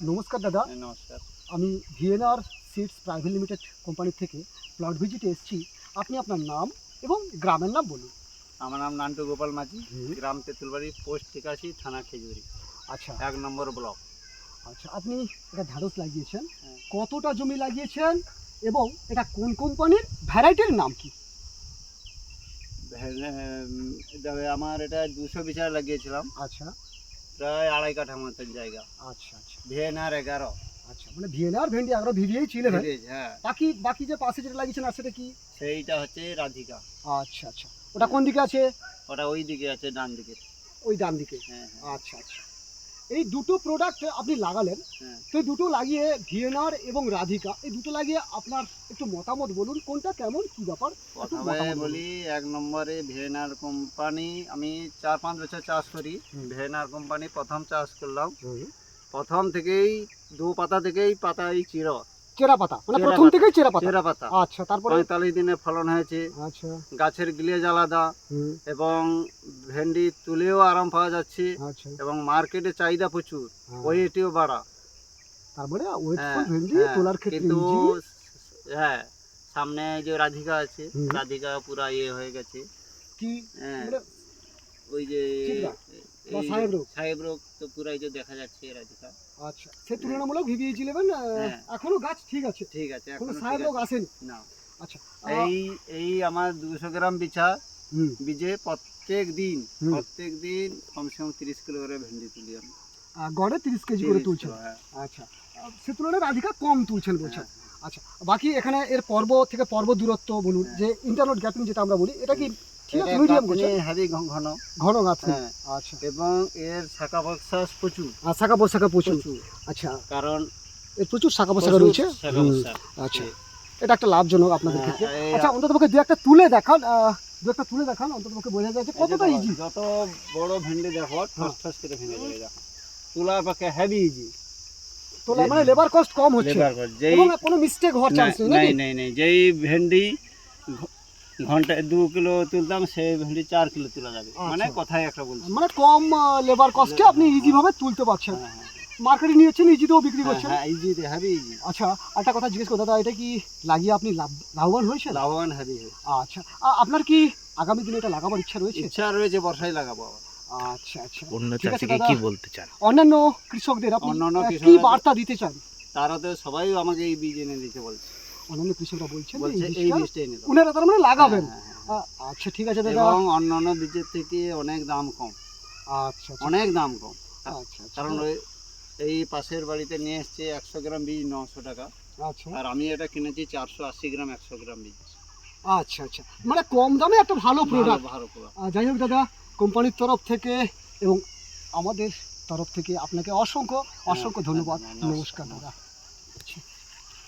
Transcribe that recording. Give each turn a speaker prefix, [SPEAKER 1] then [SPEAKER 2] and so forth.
[SPEAKER 1] নমস্কার দাদা।
[SPEAKER 2] হ্যাঁ, নমস্কার।
[SPEAKER 1] আমি ভিএনআর সিডস প্রাইভেট লিমিটেড কোম্পানির থেকে প্লট ভিজিটে এসেছি। আপনি আপনার নাম এবং গ্রামের নাম বলুন।
[SPEAKER 2] আমার নাম নান্টু গোপাল মাঝি। গ্রাম তেঁতুলবাড়ি পোস্ট ঠিকাশি থানা খেজুরি।
[SPEAKER 1] আচ্ছা।
[SPEAKER 2] এক নম্বর ব্লক।
[SPEAKER 1] আচ্ছা আপনি এটা ঢ্যাঁড়স লাগিয়েছেন।
[SPEAKER 2] হ্যাঁ।
[SPEAKER 1] কতটা জমি লাগিয়েছেন এবং এটা কোন কোম্পানির ভ্যারাইটির নাম কি?
[SPEAKER 2] তবে আমার এটা দুশো বিঘা লাগিয়েছিলাম।
[SPEAKER 1] আচ্ছা।
[SPEAKER 2] প্রায় আড়াই কাঠা মতন জায়গা।
[SPEAKER 1] আচ্ছা আচ্ছা।
[SPEAKER 2] ভিয়েনার এগারো।
[SPEAKER 1] আচ্ছা মানে ভিয়েনার ভেন্ডি এগারো ভিভিয়েই ছিল
[SPEAKER 2] হ্যাঁ।
[SPEAKER 1] বাকি বাকি যে পাশে যেটা লাগিয়েছেন আর সেটা কি?
[SPEAKER 2] সেইটা হচ্ছে রাধিকা।
[SPEAKER 1] আচ্ছা আচ্ছা। ওটা কোন দিকে আছে?
[SPEAKER 2] ওটা ওই দিকে আছে ডান দিকে।
[SPEAKER 1] ওই ডান দিকে?
[SPEAKER 2] হ্যাঁ হ্যাঁ,
[SPEAKER 1] আচ্ছা আচ্ছা। এই দুটো প্রোডাক্ট আপনি লাগালেন
[SPEAKER 2] হ্যাঁ।
[SPEAKER 1] তো দুটো লাগিয়ে ভিএনআর এবং রাধিকা এই দুটো লাগিয়ে আপনার একটু মতামত বলুন কোনটা কেমন কি ব্যাপার।
[SPEAKER 2] বলি এক নম্বরে ভিএনআর কোম্পানি আমি চার পাঁচ বছর চাষ করি
[SPEAKER 1] ভিয়েনার
[SPEAKER 2] ভিএনআর কোম্পানি প্রথম চাষ করলাম। প্রথম থেকেই দু পাতা থেকেই পাতা এই চির
[SPEAKER 1] চেরা পাতা মানে প্রথম থেকেই চেরা পাতা
[SPEAKER 2] চেরা পাতা
[SPEAKER 1] আচ্ছা তারপরে?
[SPEAKER 2] পঁয়তাল্লিশ দিনে ফলন হয়েছে।
[SPEAKER 1] আচ্ছা।
[SPEAKER 2] গাছের গ্লেজ আলাদা। এবং ভেন্ডি তুলেও আরাম পাওয়া যাচ্ছে।
[SPEAKER 1] আচ্ছা।
[SPEAKER 2] এবং মার্কেটে চাহিদা প্রচুর।
[SPEAKER 1] হ্যাঁ।
[SPEAKER 2] ওয়েটিও বাড়া।
[SPEAKER 1] তারপরে ওয়েট
[SPEAKER 2] হ্যাঁ,
[SPEAKER 1] ভেন্ডি
[SPEAKER 2] হ্যাঁ,
[SPEAKER 1] তোলার ক্ষেত্রে
[SPEAKER 2] কিন্তু হ্যাঁ সামনে যে রাধিকা আছে রাধিকা পুরা ইয়ে হয়ে গেছে।
[SPEAKER 1] কি? মানে
[SPEAKER 2] ওই যে
[SPEAKER 1] সাহেব রোগ?
[SPEAKER 2] সাহেব রোগ তো পুরাই যে দেখা যাচ্ছে রাধিকা
[SPEAKER 1] আচ্ছা সে তুলনামূলক ভিভিএইচ ইলেভেন
[SPEAKER 2] হ্যাঁ।
[SPEAKER 1] এখনও গাছ ঠিক আছে?
[SPEAKER 2] ঠিক আছে এখনও
[SPEAKER 1] সাহেব রোগ। আসেনি?
[SPEAKER 2] না।
[SPEAKER 1] আচ্ছা
[SPEAKER 2] এই এই আমার দুশো গ্রাম বিছা বীজে প্রত্যেক দিন প্রত্যেক দিন কমসে কম তিরিশ কিলো করে ভেন্ডি তুলি আমি।
[SPEAKER 1] গড়ে তিরিশ কেজি করে
[SPEAKER 2] 30
[SPEAKER 1] তুলছেন?
[SPEAKER 2] হ্যাঁ।
[SPEAKER 1] আচ্ছা সে তুলনায় রাধিকা কম তুলছেন বলছেন।
[SPEAKER 2] হ্যাঁ।
[SPEAKER 1] আচ্ছা বাকি এখানে এর পর্ব থেকে পর্ব দূরত্ব বলুন। যে ইন্টারনেট গ্যাপিং যেটা আমরা বলি এটা কি ঠিক আছে মিডিয়াম
[SPEAKER 2] গাঁথনি হেভি ঘন ঘন।
[SPEAKER 1] ঘন আচ্ছা।
[SPEAKER 2] এবং এর শাখা প্রশ্বাস প্রচুর।
[SPEAKER 1] আর শাখা প্রচুর। আচ্ছা।
[SPEAKER 2] কারণ
[SPEAKER 1] এর প্রচুর শাখা রয়েছে। আচ্ছা। এটা একটা লাভজনক আপনাদের
[SPEAKER 2] হ্যাঁ,
[SPEAKER 1] ক্ষেত্রে। আচ্ছা অন্তত পক্ষে দু একটা তুলে দেখান দু একটা তুলে দেখান অন্তত পক্ষে বোঝা যায় যে
[SPEAKER 2] এই যে
[SPEAKER 1] কতটা ইজি
[SPEAKER 2] যত বড় ভেন্ডি দেখো ঠস
[SPEAKER 1] হ্যাঁ।
[SPEAKER 2] ঠস করে ভেঙে যাবে দেখো। তোলার পক্ষে হেভি ইজি
[SPEAKER 1] তোলা মানে লেবার কস্ট কম হচ্ছে।
[SPEAKER 2] লেবার যেই
[SPEAKER 1] কোনো মিস্টেক হওয়ার চান্স নেই
[SPEAKER 2] যেই ভেন্ডি ঘন্টায় দু কিলো তুলতাম সেই ভেন্ডি চার কিলো তোলা যাবে। মানে
[SPEAKER 1] আচ্ছা।
[SPEAKER 2] কথাই একটা বলছি।
[SPEAKER 1] মানে কম লেবার কস্টে আপনি ইজি ভাবে তুলতে পারছেন।
[SPEAKER 2] হ্যাঁ, হ্যাঁ,
[SPEAKER 1] মার্কেটে নিয়েছেন ইজিতেও বিক্রি
[SPEAKER 2] হ্যাঁ,
[SPEAKER 1] করছেন
[SPEAKER 2] হ্যাঁ ইজি হেভি ইজি
[SPEAKER 1] আচ্ছা একটা কথা জিজ্ঞেস করতে দাদা এটা কি লাগিয়ে আপনি লাভবান হয়েছেন?
[SPEAKER 2] লাভবান হেভি
[SPEAKER 1] আচ্ছা আপনার কি আগামী দিনে এটা লাগাবার ইচ্ছা রয়েছে?
[SPEAKER 2] ইচ্ছা রয়েছে বর্ষায় লাগাবো
[SPEAKER 1] আচ্ছা আচ্ছা।
[SPEAKER 3] অন্য চাষিকে কি বলতে চান?
[SPEAKER 1] অন্যান্য কৃষকদের আপনি কি বার্তা দিতে চান?
[SPEAKER 2] তারা তো সবাই আমাকে এই বীজ এনে দিতে বলছে।
[SPEAKER 1] অন্যান্য কৃষকরা বলছেন এই
[SPEAKER 2] এই
[SPEAKER 1] বীজটা
[SPEAKER 2] বীজটা এনে
[SPEAKER 1] উনারা তার মানে লাগাবেন।
[SPEAKER 2] হ্যাঁ, হ্যাঁ,
[SPEAKER 1] আ- আচ্ছা ঠিক আছে
[SPEAKER 2] হ্যাঁ।
[SPEAKER 1] দাদা।
[SPEAKER 2] এবং অন্যান্য বীজের থেকে অনেক দাম কম।
[SPEAKER 1] আচ্ছা আচ্ছা।
[SPEAKER 2] অনেক দাম কম।
[SPEAKER 1] আচ্ছা আচ্ছা।
[SPEAKER 2] কারণ ওই এই পাশের বাড়িতে নিয়ে এসছে একশো গ্রাম বীজ নশো টাকা।
[SPEAKER 1] আচ্ছা।
[SPEAKER 2] আর আমি এটা কিনেছি চারশো আশি গ্রাম একশো গ্রাম বীজ।
[SPEAKER 1] আচ্ছা আচ্ছা। মানে কম দামে একটা ভালো প্রোডাক্ট
[SPEAKER 2] ভালো ভালো পুরো
[SPEAKER 1] যাই হোক দাদা কোম্পানির তরফ থেকে এবং আমাদের তরফ থেকে আপনাকে অসংখ্য অসংখ্য
[SPEAKER 2] হ্যাঁ,
[SPEAKER 1] ধন্যবাদ
[SPEAKER 2] হ্যাঁ, নমস্কার,
[SPEAKER 1] নমস্কার দাদা।